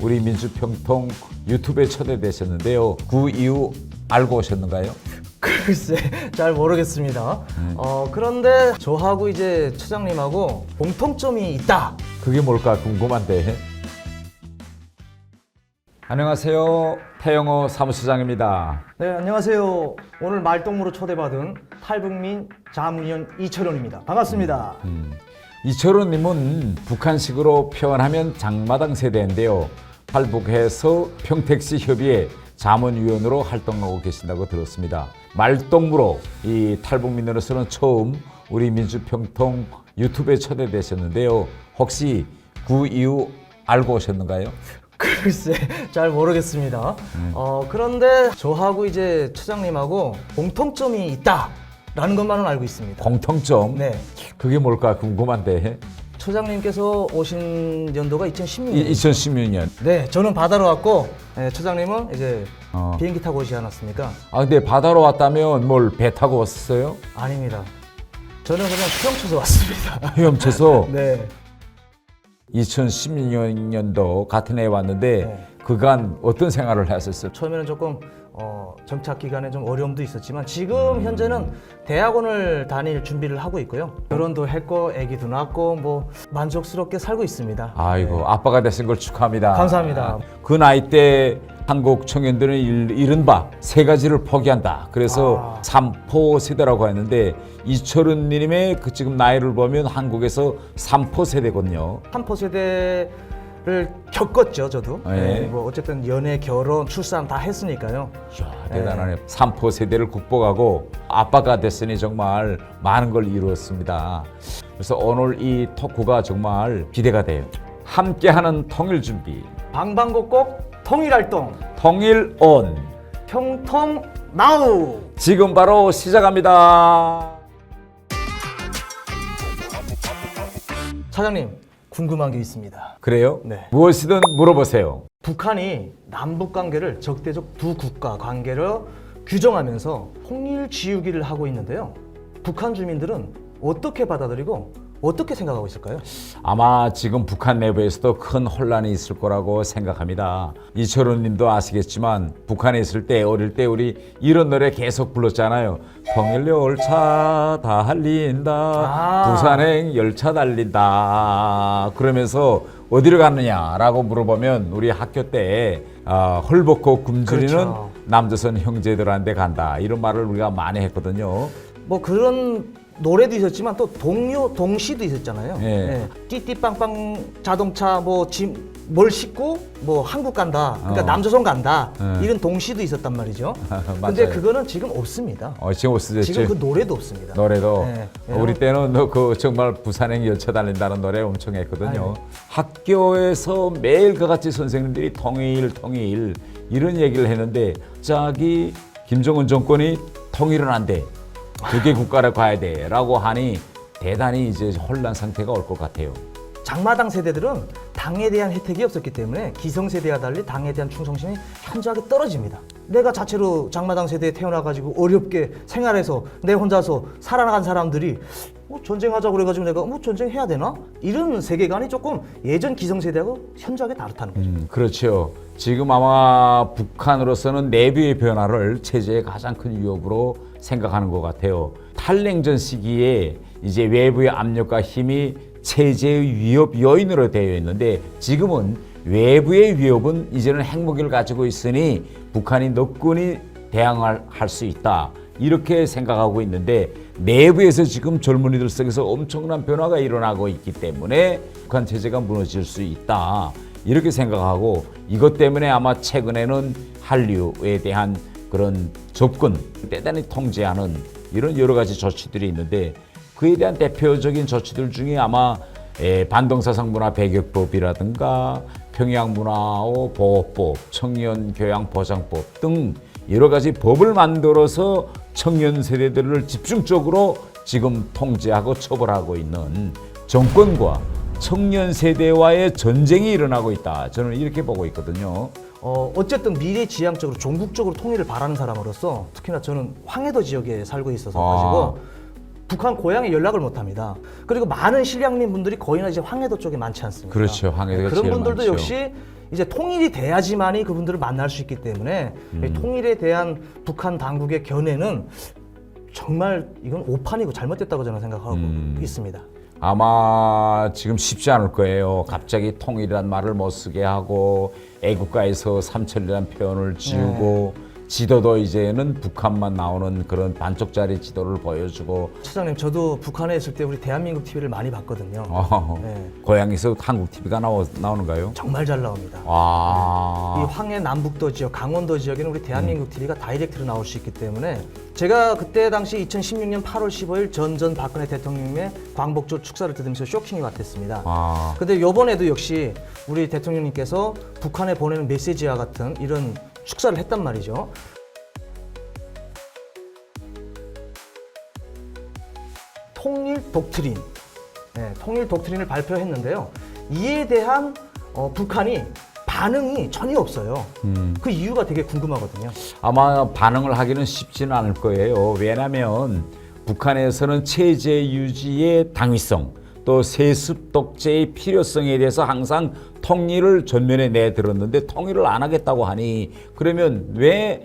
우리 민주평통 유튜브에 초대되셨는데요. 그 이유 알고 오셨는가요? 글쎄 잘 모르겠습니다. 어, 그런데 저하고 이제 처장님하고 공통점이 있다. 그게 뭘까 궁금한데. 안녕하세요. 태영호 사무처장입니다. 네 안녕하세요. 오늘 말동무로 초대받은 탈북민 자문위원 이철원입니다. 반갑습니다. 이철호님은 북한식으로 표현하면 장마당 세대인데요. 탈북해서 평택시 협의회 자문위원으로 활동하고 계신다고 들었습니다. 말동무로 이 탈북민으로서는 처음 우리 민주평통 유튜브에 초대되셨는데요. 혹시 그 이유 알고 오셨는가요? 글쎄 잘 모르겠습니다. 어, 그런데 저하고 이제 처장님하고 공통점이 있다라는 것만은 알고 있습니다. 공통점. 네. 그게 뭘까 궁금한데. 처장님께서 오신 연도가 2016년. 이, 2016년. 네, 저는 바다로 왔고 네, 처장님은 이제 어. 비행기 타고 오지 않았습니까? 아 근데 바다로 왔다면 뭘 배 타고 왔었어요? 아닙니다. 저는 그냥 헤엄쳐서 왔습니다. 헤엄쳐서 네. 2016년도 같은 해에 왔는데 네. 그간 어떤 생활을 하셨어요? 처음에는 조금 어, 정착 기간에 좀 어려움도 있었지만 지금 현재는 대학원을 다닐 준비를 하고 있고요. 결혼도 했고 아기도 낳고 뭐 만족스럽게 살고 있습니다. 아이고 아빠가 되신 걸 축하합니다. 감사합니다. 그 나이 때 한국 청년들은 일- 이른바 세 가지를 포기한다. 그래서 아. 삼포 세대라고 했는데 이철은 님의 그 지금 나이를 보면 한국에서 삼포 세대거든요. 한포 세대 를 겪었죠, 저도. 네. 네, 뭐 어쨌든 연애, 결혼, 출산 다 했으니까요. 이야, 대단하네. 삼포 세대를 극복하고 아빠가 됐으니 정말 많은 걸 이루었습니다. 그래서 오늘 이 토크가 정말 기대가 돼요. 함께하는 통일 준비, 방방곡곡 통일활동 통일 온. 평통 나우. 지금 바로 시작합니다. 차장님 궁금한 게 있습니다. 그래요? 네. 무엇이든 물어보세요. 북한이 남북 관계를 적대적 두 국가 관계로 규정하면서 통일 지우기를 하고 있는데요. 북한 주민들은 어떻게 받아들이고 어떻게 생각하고 있을까요? 아마 지금 북한 내부에서도 큰 혼란이 있을 거라고 생각합니다. 이철훈 님도 아시겠지만 북한에 있을 때 어릴 때 우리 이런 노래 계속 불렀잖아요. 통일 열차 달린다. 아. 부산행 열차 달린다. 그러면서 어디로 갔느냐라고 물어보면 우리 학교 때 아, 헐벗고 굶주리는 그렇죠. 남조선 형제들한테 간다. 이런 말을 우리가 많이 했거든요. 뭐 그런 노래도 있었지만 또 동요 동시도 있었잖아요. 예. 띠띠빵빵 자동차 뭐짐뭘 싣고 뭐 한국 간다. 그러니까 어. 남조선 간다. 예. 이런 동시도 있었단 말이죠. 근데 맞아요. 그거는 지금 없습니다. 어, 지금 없어졌죠. 지금 그 노래도 없습니다. 노래도 네. 우리 때는 너 그 정말 부산행 열차 달린다는 노래 엄청 했거든요. 학교에서 매일 그같이 선생님들이 통일 통일 이런 얘기를 했는데 갑자기 김정은 정권이 통일은 안 돼. 두개 국가를 가야 돼라고 하니 대단히 이제 혼란 상태가 올 것 같아요. 장마당 세대들은 당에 대한 혜택이 없었기 때문에 기성세대와 달리 당에 대한 충성심이 현저하게 떨어집니다. 내가 자체로 장마당 세대에 태어나가지고 어렵게 생활해서 내 혼자서 살아나간 사람들이 뭐 전쟁하자고 그래가지고 내가 뭐 전쟁해야 되나? 이런 세계관이 조금 예전 기성세대하고 현저하게 다르다는 거죠. 음, 그렇죠. 지금 아마 북한으로서는 내부의 변화를 체제의 가장 큰 위협으로 생각하는 것 같아요. 탈냉전 시기에 이제 외부의 압력과 힘이 체제의 위협 요인으로 되어 있는데 지금은 외부의 위협은 이제는 핵무기를 가지고 있으니 북한이 너끈히 대항할 할수 있다. 이렇게 생각하고 있는데 내부에서 지금 젊은이들 속에서 엄청난 변화가 일어나고 있기 때문에 북한 체제가 무너질 수 있다. 이렇게 생각하고 이것 때문에 아마 최근에는 한류에 대한 그런 접근 대단히 통제하는 이런 여러 가지 조치들이 있는데 그에 대한 대표적인 조치들 중에 아마 에, 반동사상 문화 배격법이라든가 평양 문화어 보호법, 청년 교양 보장법 등 여러 가지 법을 만들어서 청년 세대들을 집중적으로 지금 통제하고 처벌하고 있는 정권과 청년 세대와의 전쟁이 일어나고 있다. 저는 이렇게 보고 있거든요. 어, 어쨌든 미래 지향적으로 종국적으로 통일을 바라는 사람으로서 특히나 저는 황해도 지역에 살고 있어서 아. 가지고 북한 고향에 연락을 못 합니다. 그리고 많은 실향민 분들이 거의나 이제 황해도 쪽에 많지 않습니까? 그렇죠. 황해도가 그런 제일 분들도 많죠. 역시 이제 통일이 돼야지만이 그분들을 만날 수 있기 때문에 이 통일에 대한 북한 당국의 견해는 정말 이건 오판이고 잘못됐다고 저는 생각하고 있습니다. 아마 지금 쉽지 않을 거예요. 갑자기 통일이란 말을 못 쓰게 하고 애국가에서 삼천리란 표현을 지우고 지도도 이제는 북한만 나오는 그런 반쪽짜리 지도를 보여주고 차장님 저도 북한에 있을 때 우리 대한민국 TV를 많이 봤거든요. 어, 네. 고향에서 한국 TV가 나오, 나오는가요? 정말 잘 나옵니다. 이 아, 황해 남북도 지역, 강원도 지역에는 우리 대한민국 TV가 다이렉트로 나올 수 있기 때문에 제가 그때 당시 2016년 8월 15일 전전 박근혜 대통령의 광복절 축사를 들으면서 쇼킹이 왔댔습니다. 아, 근데 요번에도 역시 우리 대통령님께서 북한에 보내는 메시지와 같은 이런 축사를 했단 말이죠. 통일 독트린, 네, 통일 독트린을 발표했는데요. 이에 대한 어, 북한이 반응이 전혀 없어요. 그 이유가 되게 궁금하거든요. 아마 반응을 하기는 쉽지는 않을 거예요. 왜냐하면 북한에서는 체제 유지의 당위성 또 세습 독재의 필요성에 대해서 항상 통일을 전면에 내들었는데 통일을 안 하겠다고 하니 그러면 왜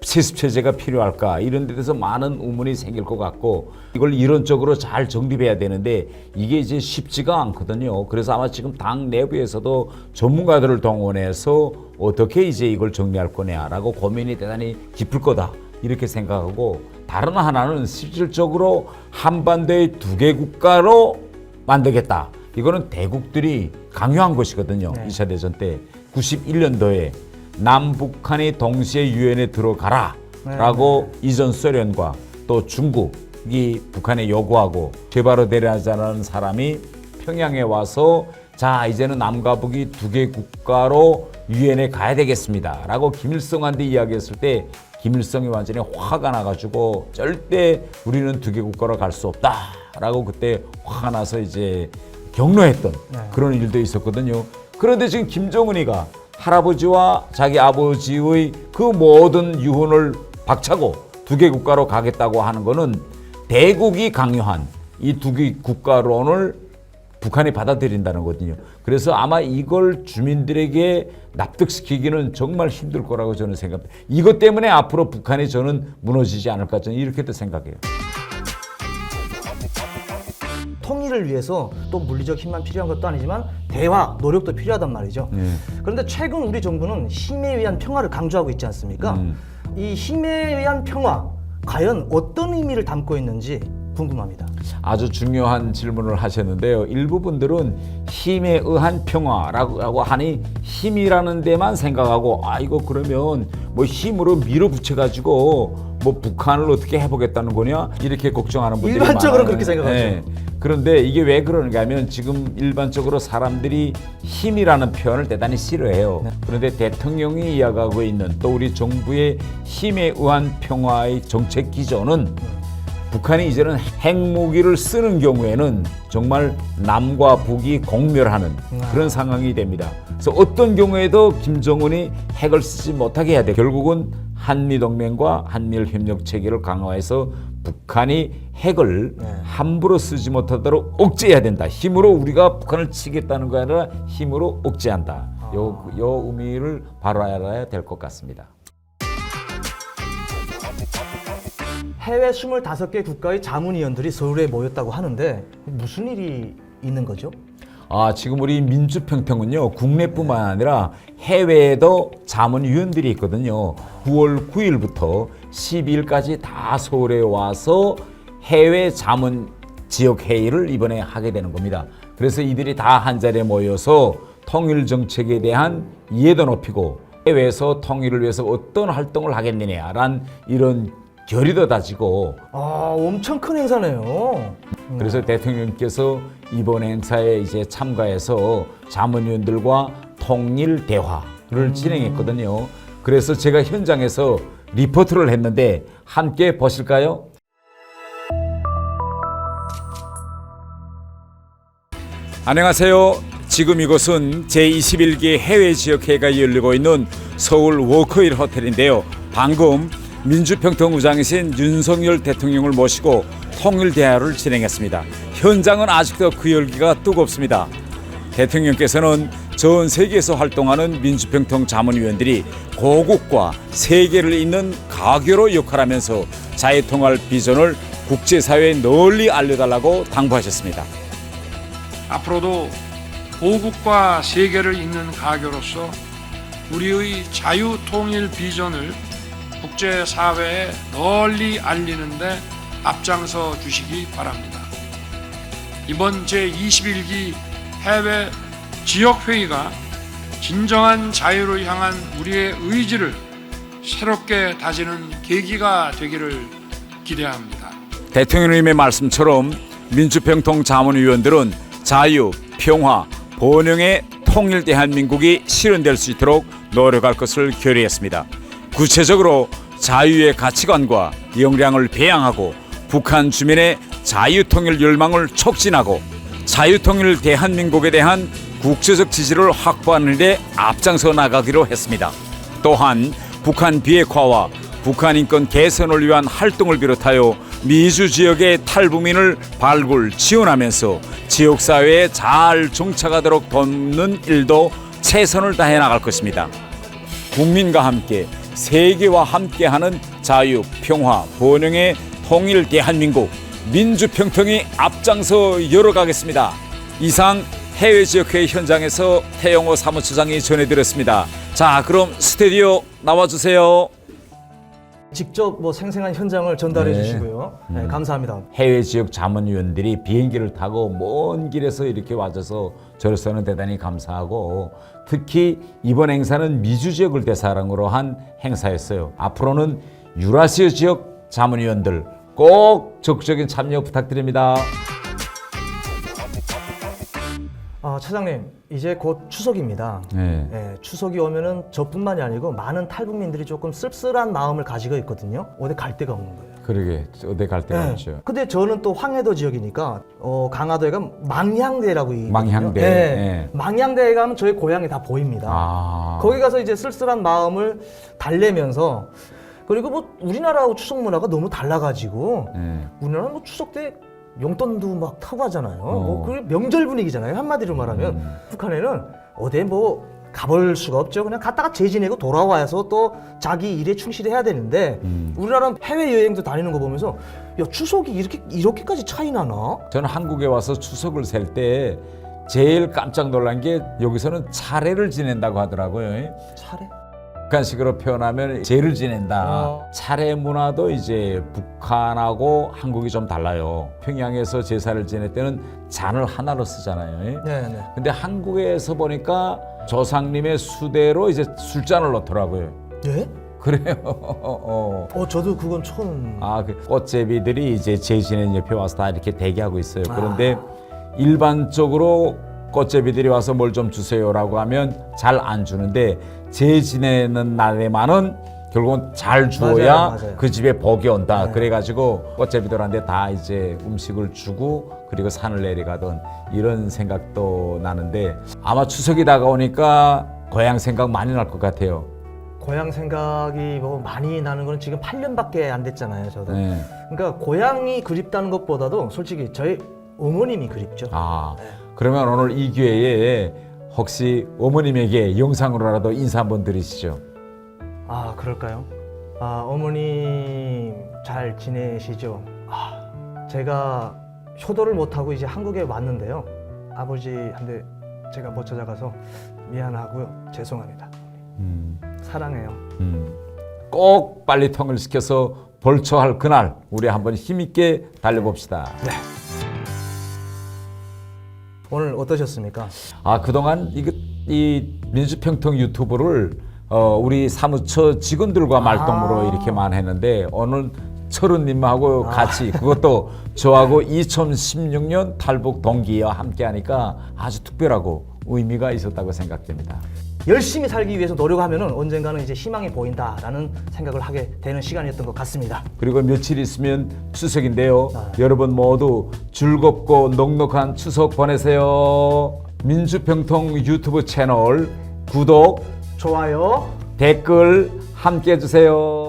세습 체제가 필요할까 이런 데 대해서 많은 의문이 생길 것 같고 이걸 이론적으로 잘 정립해야 되는데 이게 이제 쉽지가 않거든요. 그래서 아마 지금 당 내부에서도 전문가들을 동원해서 어떻게 이제 이걸 정리할 거냐라고 고민이 대단히 깊을 거다 이렇게 생각하고 다른 하나는 실질적으로 한반도의 두 개 국가로 만들겠다. 이거는 대국들이 강요한 것이거든요. 네. 이 2차 대전 때 91년도에 남북한이 동시에 유엔에 들어가라 라고 이전 소련과 또 중국이 북한에 요구하고 제바로 데려가자는 사람이 평양에 와서 자 이제는 남과 북이 두 개 국가로 유엔에 가야 되겠습니다 라고 김일성한테 이야기했을 때 김일성이 완전히 화가 나가지고 절대 우리는 두 개 국가로 갈 수 없다라고 그때 화가 나서 이제 경로했던 네. 그런 일도 있었거든요. 그런데 지금 김정은이가 할아버지와 자기 아버지의 그 모든 유언을 박차고 두 개 국가로 가겠다고 하는 거는 대국이 강요한 이 두 개 국가론을 북한이 받아들인다는 거거든요. 그래서 아마 이걸 주민들에게 납득시키기는 정말 힘들 거라고 저는 생각합니다. 이것 때문에 앞으로 북한이 저는 무너지지 않을까 저는 이렇게도 생각해요. 통일을 위해서 또 물리적 힘만 필요한 것도 아니지만 대화, 노력도 필요하단 말이죠. 네. 그런데 최근 우리 정부는 힘에 의한 평화를 강조하고 있지 않습니까? 음. 이 힘에 의한 평화 과연 어떤 의미를 담고 있는지 궁금합니다. 아주 중요한 질문을 하셨는데요. 일부 분들은 힘에 의한 평화라고 하니 힘이라는 데만 생각하고 아 이거 그러면 뭐 힘으로 밀어붙여 가지고 뭐 북한을 어떻게 해보겠다는 거냐 이렇게 걱정하는 분들이 일반적으로 많아요. 그렇게 생각하죠. 네. 그런데 이게 왜 그러는가 하면 지금 일반적으로 사람들이 힘이라는 표현을 대단히 싫어해요. 네. 그런데 대통령이 이야기하고 있는 또 우리 정부의 힘에 의한 평화의 정책 기조는 북한이 이제는 핵무기를 쓰는 경우에는 정말 남과 북이 공멸하는 그런 상황이 됩니다. 그래서 어떤 경우에도 김정은이 핵을 쓰지 못하게 해야 돼. 결국은 한미 동맹과 한미일 협력 체계를 강화해서 북한이 핵을 네. 함부로 쓰지 못하도록 억제해야 된다. 힘으로 우리가 북한을 치겠다는 거 아니라 힘으로 억제한다. 요, 요 의미를 바로 알아야 될 것 같습니다. 해외 25개 국가의 자문위원들이 서울에 모였다고 하는데 무슨 일이 있는 거죠? 아, 지금 우리 민주평통은요, 국내뿐만 아니라 해외에도 자문위원들이 있거든요. 9월 9일부터 12일까지 다 서울에 와서 해외 자문 지역 회의를 이번에 하게 되는 겁니다. 그래서 이들이 다 한 자리에 모여서 통일 정책에 대한 이해도 높이고 해외에서 통일을 위해서 어떤 활동을 하겠느냐란 이런 결의도 다지고 아 엄청 큰 행사네요. 그래서 대통령께서 이번 행사에 이제 참가해서 자문위원들과 통일 대화를 진행했거든요. 그래서 제가 현장에서 리포트를 했는데 함께 보실까요? 안녕하세요. 지금 이곳은 제21기 해외 지역회의가 열리고 있는 서울 워커힐 호텔인데요. 방금 민주평통의장이신 윤석열 대통령을 모시고 통일 대화를 진행했습니다. 현장은 아직도 그 열기가 뜨겁습니다. 대통령께서는 전 세계에서 활동하는 민주평통 자문위원들이 고국과 세계를 잇는 가교로 역할하면서 자유통할 비전을 국제사회에 널리 알려달라고 당부하셨습니다. 앞으로도 고국과 세계를 잇는 가교로서 우리의 자유 통일 비전을 국제사회에 널리 알리는데 앞장서 주시기 바랍니다. 이번 제21기 해외 지역회의가 진정한 자유를 향한 우리의 의지를 새롭게 다지는 계기가 되기를 기대합니다. 대통령님의 말씀처럼 민주평통 자문위원들은 자유, 평화, 번영의 통일 대한민국이 실현될 수 있도록 노력할 것을 결의했습니다. 구체적으로 자유의 가치관과 역량을 배양하고 북한 주민의 자유통일 열망을 촉진하고 자유통일 대한민국에 대한 국제적 지지를 확보하는 데 앞장서 나가기로 했습니다. 또한 북한 비핵화와 북한 인권 개선을 위한 활동을 비롯하여 미주 지역의 탈북민을 발굴 지원하면서 지역 사회에 잘 정착하도록 돕는 일도 최선을 다해 나갈 것입니다. 국민과 함께 세계와 함께하는 자유, 평화, 번영의 통일 대한민국 민주평통이 앞장서 열어가겠습니다. 이상 해외 지역회의 현장에서 태영호 사무처장이 전해드렸습니다. 자, 그럼 스튜디오 나와주세요. 직접 뭐 생생한 현장을 전달해 네. 주시고요. 네, 감사합니다. 해외 지역 자문위원들이 비행기를 타고 먼 길에서 이렇게 와줘서 저로서는 대단히 감사하고 특히 이번 행사는 미주 지역을 대상으로 한 행사였어요. 앞으로는 유라시아 지역 자문위원들 꼭 적극적인 참여 부탁드립니다. 아, 차장님, 이제 곧 추석입니다. 네. 예, 추석이 오면은 저뿐만이 아니고 많은 탈북민들이 조금 쓸쓸한 마음을 가지고 있거든요. 어디 갈 데가 없는 거예요. 그러게 어디 갈 데가 예. 없죠. 근데 저는 또 황해도 지역이니까 어, 강화도에가 망향대라고 이 망향대, 예. 예. 망향대에 가면 저희 고향이 다 보입니다. 아, 거기 가서 이제 쓸쓸한 마음을 달래면서 그리고 뭐 우리나라하고 추석 문화가 너무 달라가지고 네. 우리나라는 뭐 추석 때 용돈도 막 타고 하잖아요. 어. 뭐그 명절 분위기잖아요. 한마디로 말하면 음. 북한에는 어디에 뭐 가볼 수가 없죠. 그냥 갔다가 재지내고 돌아와서 또 자기 일에 충실해야 되는데 음. 우리나라는 해외 여행도 다니는 거 보면서 야 추석이 이렇게 이렇게까지 차이 나나? 저는 한국에 와서 추석을 셀 때 제일 깜짝 놀란 게 여기서는 차례를 지낸다고 하더라고요. 차례? 북한식으로 표현하면 제를 지낸다. 어. 차례 문화도 이제 북한하고 한국이 좀 달라요. 평양에서 제사를 지낼 때는 잔을 하나로 쓰잖아요. 네네. 근데 한국에서 보니까 조상님의 수대로 이제 술잔을 넣더라고요. 예? 그래요. 어. 어 저도 그건 처음. 아, 그 꽃제비들이 이제 제지는 옆에 와서 다 이렇게 대기하고 있어요. 그런데 일반적으로 꽃제비들이 와서 뭘 좀 주세요라고 하면 잘 안 주는데 제 지내는 날에만은 결국은 잘 주어야 맞아요, 맞아요. 그 집에 복이 온다. 네. 그래가지고 꽃제비들한테 다 이제 음식을 주고 그리고 산을 내려가던 이런 생각도 나는데 아마 추석이 다가오니까 고향 생각 많이 날 것 같아요. 고향 생각이 뭐 많이 나는 거는 지금 8년밖에 안 됐잖아요. 저도. 네. 그러니까 고향이 그립다는 것보다도 솔직히 저희 어머님이 그립죠. 아, 그러면 오늘 이 기회에 혹시 어머님에게 영상으로라도 인사 한번 드리시죠. 아 그럴까요? 아 어머님 잘 지내시죠? 아 제가 효도를 못하고 이제 한국에 왔는데요. 아버지한테 제가 못 찾아가서 미안하고요. 죄송합니다. 음, 사랑해요. 음. 꼭 빨리 통일시켜서 벌초할 그날 우리 한번 힘있게 달려봅시다. 오늘 어떠셨습니까? 아 그동안 이거 이 민주평통 유튜브를 어, 우리 사무처 직원들과 말동무로 이렇게만 했는데 오늘 철우님하고 같이 그것도 저하고 2016년 탈북 동기와 함께하니까 아주 특별하고 의미가 있었다고 생각됩니다. 열심히 살기 위해서 노력하면은 언젠가는 이제 희망이 보인다라는 생각을 하게 되는 시간이었던 것 같습니다. 그리고 며칠 있으면 추석인데요. 여러분 모두 즐겁고 넉넉한 추석 보내세요. 민주평통 유튜브 채널 구독, 좋아요. 댓글 함께 해주세요.